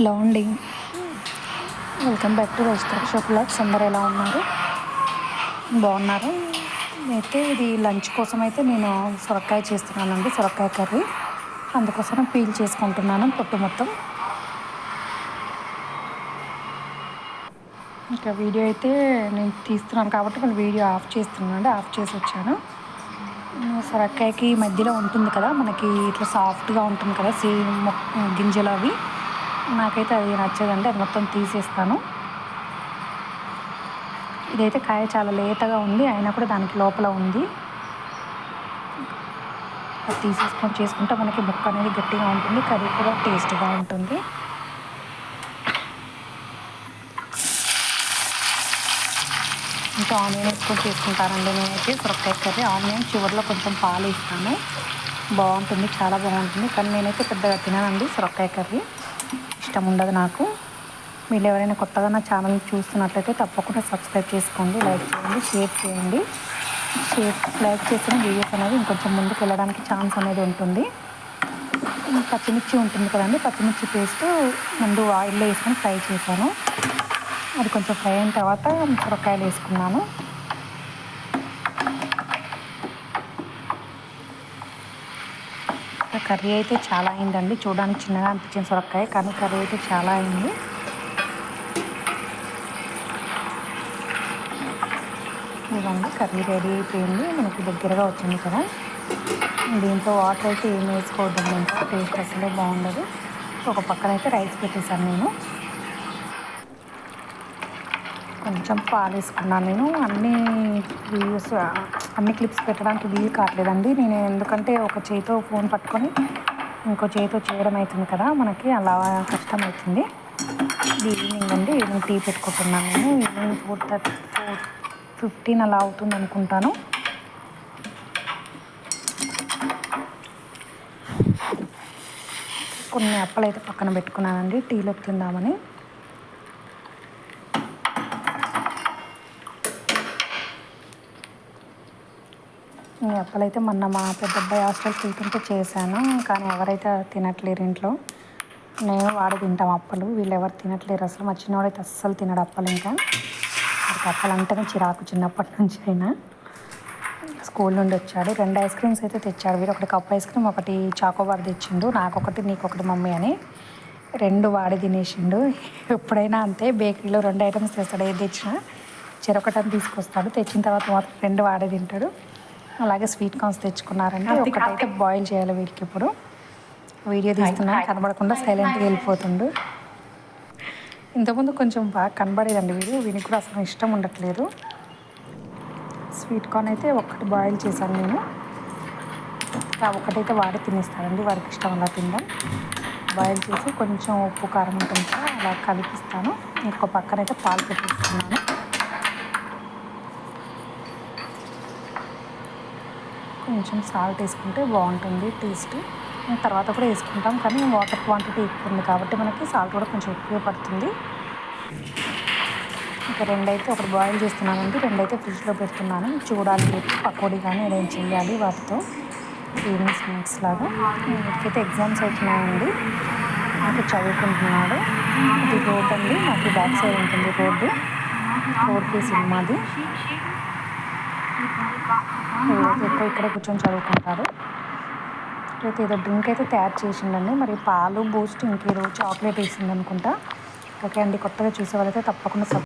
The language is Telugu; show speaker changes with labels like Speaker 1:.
Speaker 1: హలో అండి. Welcome back to vegetable shop lakhs అందరు ఎలా ఉన్నారు? బాగున్నారు. అయితే ఇది లంచ్ కోసం అయితే నేను సొరకాయ చేస్తున్నానండి సొరకాయ కర్రీ. అందుకోసం పీల్ చేసుకుంటున్నాను పొట్టు మొత్తం. ఇంకా వీడియో అయితే నేను తీస్తున్నాను కాబట్టి మళ్ళీ వీడియో ఆఫ్ చేస్తున్నాను అండి ఆఫ్ చేసి వచ్చాను. సొరకాయకి మధ్యలో ఉంటుంది కదా మనకి ఇట్లా సాఫ్ట్గా ఉంటుంది కదా సేమ్ గింజలు అవి. నాకైతే అది నచ్చదండి. అది మొత్తం తీసేస్తాను. ఇదైతే కాయ చాలా లేతగా ఉంది. అయినా కూడా దానికి లోపల ఉంది. అది తీసేసుకొని చేసుకుంటే మనకి ముక్క అనేది గట్టిగా ఉంటుంది. కర్రీ కూడా టేస్ట్గా ఉంటుంది. ఇంకా ఆనియన్ వేసుకొని చేసుకుంటానండి నేనైతే. సొరకాయ కర్రీ ఆనియన్ చివరిలో కొంచెం పాలు ఇస్తాను బాగుంటుంది. చాలా బాగుంటుంది. కానీ నేనైతే పెద్దగా తినానండి సొరకాయ కర్రీ. ఇష్టం ఉండదు నాకు. మీరు ఎవరైనా కొత్తగా నా ఛానల్ చూస్తున్నట్లయితే తప్పకుండా సబ్స్క్రైబ్ చేసుకోండి లైక్ చేయండి షేర్ చేయండి. షేర్ లైక్ చేసిన వీడియోస్ అనేది ఇంకొంచెం ముందుకు వెళ్ళడానికి ఛాన్స్ అనేది ఉంటుంది. పచ్చిమిర్చి ఉంటుంది కదండి పచ్చిమిర్చి పేస్ట్ ముందు ఆయిల్లో వేసుకొని ఫ్రై చేశాను. అది కొంచెం ఫ్రై అయిన తర్వాత సొరకాయలు వేసుకున్నాను. కర్రీ అయితే చాలా అయిందండి. చూడడానికి చిన్నగా అనిపించింది సొరకాయ కానీ కర్రీ అయితే చాలా అయింది. ఇదండి కర్రీ రెడీ అయిపోయింది. మనకి దగ్గరగా వచ్చింది కదా. దీంతో వాటర్ అయితే ఏం వేసుకోవద్దండి. ఇంకా టేస్ట్ అసలు బాగుండదు. ఒక పక్కన అయితే రైస్ పెట్టేశాను నేను. కొంచెం పాలు వేసుకున్నాను నేను. అన్ని వీడియోస్ అన్ని క్లిప్స్ పెట్టడానికి వీలు కావట్లేదండి. నేను ఎందుకంటే ఒక చేతితో ఫోన్ పట్టుకొని ఇంకో చేతితో చేయడం అవుతుంది కదా మనకి అలా కష్టం అవుతుంది ఈవినింగ్ అండి ఈవినింగ్ టీ పెట్టుకుంటున్నాను నేను. Evening four thirty four fifteen అలా అవుతుంది అనుకుంటాను. కొన్ని అప్పలు అయితే పక్కన పెట్టుకున్నానండి టీలోకి తిందామని. అప్పలైతే మొన్న మా పెద్ద అబ్బాయి హాస్టల్కి వెళ్తుంటే చేశాను కానీ ఎవరైతే తినట్లేరు ఇంట్లో నేను వాడు తింటాం అప్పలు వీళ్ళు ఎవరు తినట్లేరు అసలు. మా చిన్నవాడైతే అస్సలు తినడు అప్పలు ఇంకా. వాడికి అప్పలు అంటేనే చిరాకు చిన్నప్పటి నుంచి అయినా. స్కూల్ నుండి వచ్చాడు. రెండు ఐస్ క్రీమ్స్ అయితే తెచ్చాడు. వీడు ఒకటి కప్ ఐస్ క్రీమ్ ఒకటి చాకోబార్ తెచ్చిండు. నాకొకటి నీకొకటి మమ్మీ అని రెండు వాడి తినేసిండు. ఎప్పుడైనా అంతే బేకరీలో రెండు ఐటమ్స్ తెస్తాడు. ఏది తెచ్చినా చెరొకటని తీసుకొస్తాడు. తెచ్చిన తర్వాత మాత్రం రెండు వాడే తింటాడు. అలాగే స్వీట్ కార్న్స్ తెచ్చుకున్నారండి. ఒకటైతే బాయిల్ చేయాలి వీడికి ఇప్పుడు. వీడియో తీస్తున్నా కనబడకుండా సైలెంట్గా వెళ్ళిపోతుండు. ఇంతకుముందు కొంచెం బాగా కనబడేదండి వీడు వీనికి కూడా అసలు ఇష్టం ఉండట్లేదు. స్వీట్ కార్న్ అయితే ఒక్కటి బాయిల్ చేశాను నేను. ఒకటైతే వాడి తినేస్తాడండి వాడికి ఇష్టం అలా తిందాం బాయిల్ చేసి కొంచెం ఉప్పు కారం ఉంటుంది అలా కలిపిస్తాను. ఇంకొక పక్కన అయితే పాలు పెట్టిస్తున్నాను. కొంచెం సాల్ట్ వేసుకుంటే బాగుంటుంది టేస్ట్. తర్వాత కూడా వేసుకుంటాం కానీ వాటర్ క్వాంటిటీ ఎక్కువ ఉంది కాబట్టి మనకి సాల్ట్ కూడా కొంచెం ఎక్కువ పడుతుంది ఇంకా రెండైతే ఒకటి బాయిల్ చేస్తున్నానండి. రెండైతే ఫ్రిడ్జ్లో పెడుతున్నాను. చూడాలి రేపు పకోడీ కానీ ఏదైనా చేయాలి వాటితో. ఈవినింగ్ స్నాక్స్ లాగా. అయితే ఎగ్జామ్స్ అవుతున్నాయండి. నాకు చదువుకుంటున్నాడు. ఇది రోడ్ అండి. నాకు బ్యాక్ సైడ్ ఉంటుంది రోడ్డు. రోడ్కి సినిమాది. ఎక్కువ ఇక్కడ కూర్చొని చదువుకుంటారు. అయితే ఏదో డ్రింక్ అయితే తయారు చేసిండండి. మరి పాలు బూస్ట్ ఇంకేదో చాక్లెట్ వేసింది అనుకుంటా ఓకే అండి కొత్తగా చూసే వాళ్ళైతే తప్పకుండా